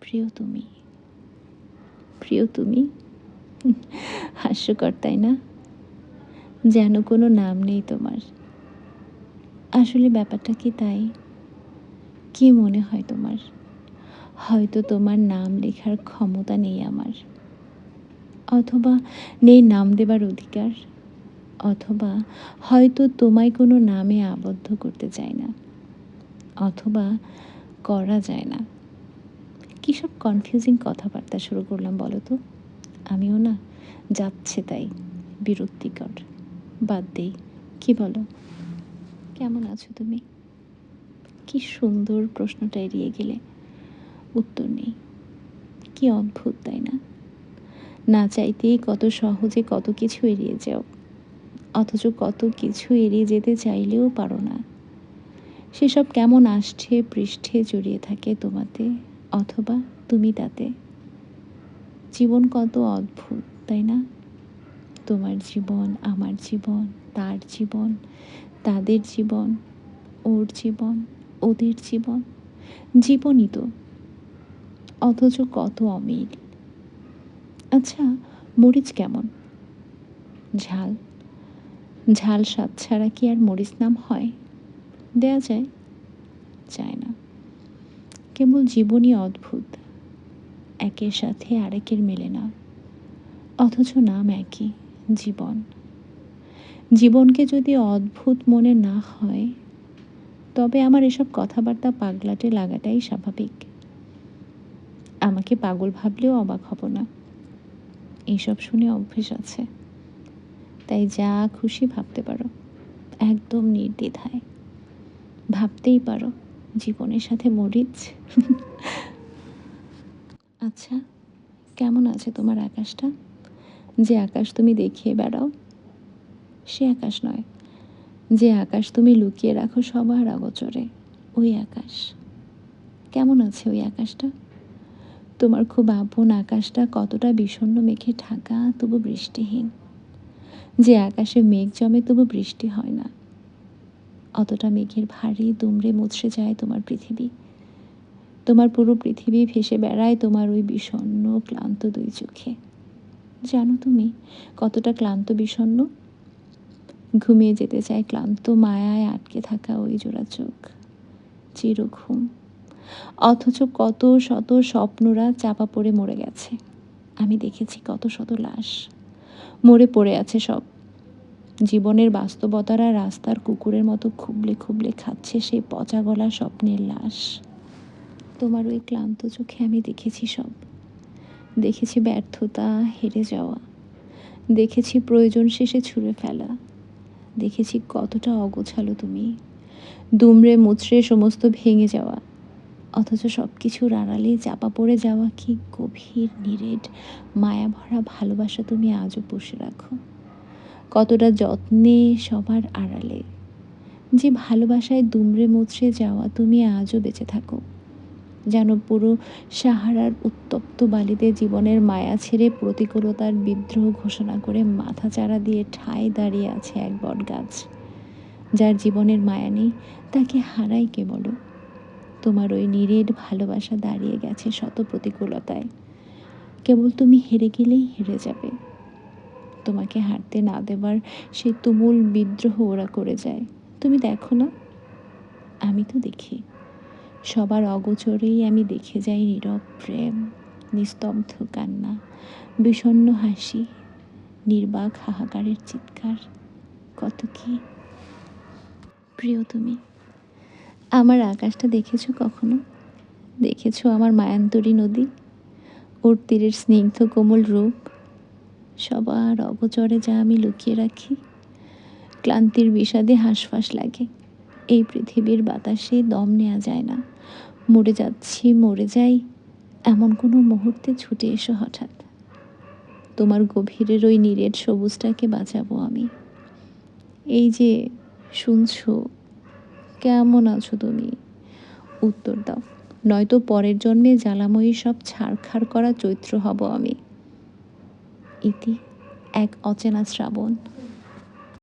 প্রিয় তুমি। প্রিয় তুমি? হাস্যকর, তাই না? যেন কোনো নাম নেই তোমার। আসলে ব্যাপারটা কি তাই? কি মনে হয় তোমার? হয়তো তোমার নাম লেখার ক্ষমতা নেই আমার। অথবা নেই নাম দেবার অধিকার। অথবা হয়তো তোমায় কোনো নামে আবদ্ধ করতে চায় না। অথবা করা যায় না। কী সব কনফিউজিং কথাবার্তা শুরু করলাম বলো তো? আমিও না, যাচ্ছে তাই, বিরক্তিকর। বাদ দেই, কি বলো? কেমন আছো তুমি? কি সুন্দর প্রশ্নটা এড়িয়ে গেলে। উত্তর নেই। কি অদ্ভুত, তাই না? না চাইতেই কত সহজে কত কিছু এড়িয়ে যাও। অথচ কত কিছু এড়িয়ে যেতে চাইলেও পারো না। সেসব কেমন আষ্ঠে পৃষ্ঠে জড়িয়ে থাকে তোমাতে। অথবা তুমি তাতে। জীবন কত অদ্ভুত, তাই না? তোমার জীবন, আমার জীবন, তার জীবন, তাদের জীবন, ওর জীবন, ওদের জীবন, জীবনই তো। অথচ কত অমিল। আচ্ছা মরিচ কেমন? ঝাল। ঝাল স্বাদ ছাড়া কি আর মরিচ নাম হয়? দেয়া যায়? যায় না। কেবল জীবনই অদ্ভুত। একের সাথে আরেকের মেলে না। অথচ নাম একই, জীবন। জীবনকে যদি অদ্ভুত মনে না হয়, তবে আমার এসব কথাবার্তা পাগলাটে লাগাটাই স্বাভাবিক। আমাকে পাগল ভাবলেও অবাক হব না। এইসব শুনে অভ্যেস আছে। তাই যা খুশি ভাবতে পারো। একদম নির্দ্বিধায়। ভাবতেই পারো। জীবনের সাথে মরিচ। আচ্ছা কেমন আছে তোমার আকাশটা? যে আকাশ তুমি দেখিয়ে বেড়াও, সে আকাশ নয়। যে আকাশ তুমি লুকিয়ে রাখো সবার অগচরে, ওই আকাশ। কেমন আছে ওই আকাশটা? তোমার খুব আপন আকাশটা কতটা বিষণ্ণ মেঘে ঢাকা, তবু বৃষ্টিহীন। যে আকাশে মেঘ জমে, তবু বৃষ্টি হয় না। অতটা মেঘের ভারী দুমড়ে মুচড়ে যায় তোমার পৃথিবী। তোমার পুরো পৃথিবী ভেসে বেড়ায় তোমার ওই বিষণ্ণ, ক্লান্ত দুই চোখে। জানো তুমি কতটা ক্লান্ত বিষণ্ণ? ঘুমিয়ে যেতে চায় ক্লান্ত মায়ায় আটকে থাকা ওই জোড়া চোখ। চিরঘুম। অথচ কত শত স্বপ্নরা চাপা পড়ে মরে গেছে। আমি দেখেছি কত শত লাশ। মরে পড়ে আছে সব। জীবনের বাস্তবতারা রাস্তার কুকুরের মতো খুবলে খুবলে খাচ্ছে সেই পচা গলা স্বপ্নের লাশ। তোমার ওই ক্লান্ত চোখে আমি দেখেছি সব। দেখেছি ব্যর্থতা, হেরে যাওয়া। দেখেছি প্রয়োজন শেষে ছুঁড়ে ফেলা। দেখেছি কতটা অগোছালো তুমি। দুমড়ে মুচড়ে সমস্ত ভেঙে যাওয়া। অথচ সব কিছুর আড়ালে চাপা পড়ে যাওয়া কি গভীর নিরেট মায়া ভরা ভালোবাসা তুমি আজও বসে রাখো। কতটা যত্নে সবার আড়ালে। যে ভালোবাসায় দুমড়ে মুচড়ে যাওয়া তুমি আজও বেঁচে থাকো। যেন পুরো সাহারার উত্তপ্ত বালিতে জীবনের মায়া ছেড়ে প্রতিকূলতার বিদ্রোহ ঘোষণা করে মাথা চারা দিয়ে ঠায় দাঁড়িয়ে আছে এক বট গাছ যার জীবনের মায়া নেই, তাকে হারাই কে বলো তোমার ওই নিরেট ভালোবাসা দাঁড়িয়ে গেছে শত প্রতিকূলতায়। কেবল তুমি হেরে গেলেই হেরে যাবে। তোমাকে হারতে না দেবার সেই তুমুল বিদ্রোহ ওরা করে যায়। তুমি দেখো না? আমি তো দেখি। সবার অগোচরেই আমি দেখে যাই নীরব প্রেম, নিস্তব্ধ কান্না বিষণ্ন হাসি, নির্বাক হাহাকারের চিৎকার। কত কি? প্রিয় তুমি, আমার আকাশটা দেখেছ কখনো? দেখেছ আমার মায়ান্তরী নদী? ওর তীরের স্নিগ্ধ কোমল রূপ? সবার অগচরে যা আমি লুকিয়ে রাখি। ক্লান্তির বিষাদে হাঁসফাঁস লাগে। এই পৃথিবীর বাতাসে দম নেওয়া যায় না। মরে যাচ্ছি, মরে যাই, এমন কোনো মুহূর্তে ছুটে এসো হঠাৎ। তোমার গভীরের ওই নীরের সবুজটাকে বাঁচাবো আমি। এই যে, শুনছো? কেমন আছো তুমি? উত্তর দাও। নয়তো পরের জন্মে জ্বালাময়ী সব ছাড়খাড় করা চৈত্র হব আমি। ইতি এক অচেনা শ্রাবণ।